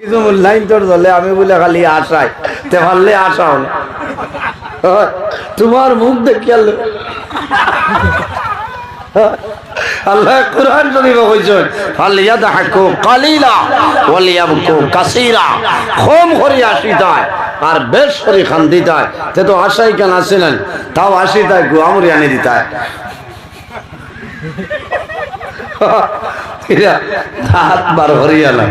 আমি বলে খালি আশাই তে পারলে আশাও না। হয়, তোমার মুখ দেখিয়া লো- আল্লাহ কোরআন শরীফ কইছেন ফালিয়াদহাকু কালিলা ওয়ালিয়াবকু কাসীরা। কম করে আসিতায় আর বেশ করে খান্দিতায়। তে তো আশাই কেন আসেন তাও আসিতায় গুয়ামরি আনি দিতায়। হাত বার হরিয়ালাম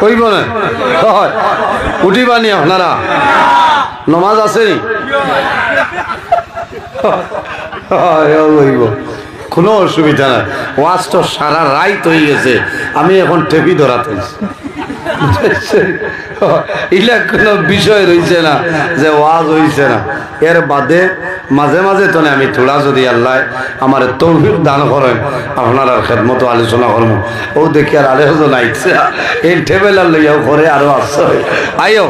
কইব না? আপনারা নমাজ আছে কোনো অসুবিধা নাই। ওয়াজ তো সারা রাইত হয়ে গেছে। আমি এখন টেপি ধরাতে ইলা কোনো বিষয় রয়েছে না যে ওয়াজ হইছে না। এর বাদে মাঝে মাঝে তো আমি থোড়া যদি আল্লাহ আমার তৌফিক দান করেন, আপনার আর খেদমতো আলোচনা করব। ও দেখি আর আলোচনা নাইছে। এই টেবেল আর লইয়াও করে আরও আসছে আইও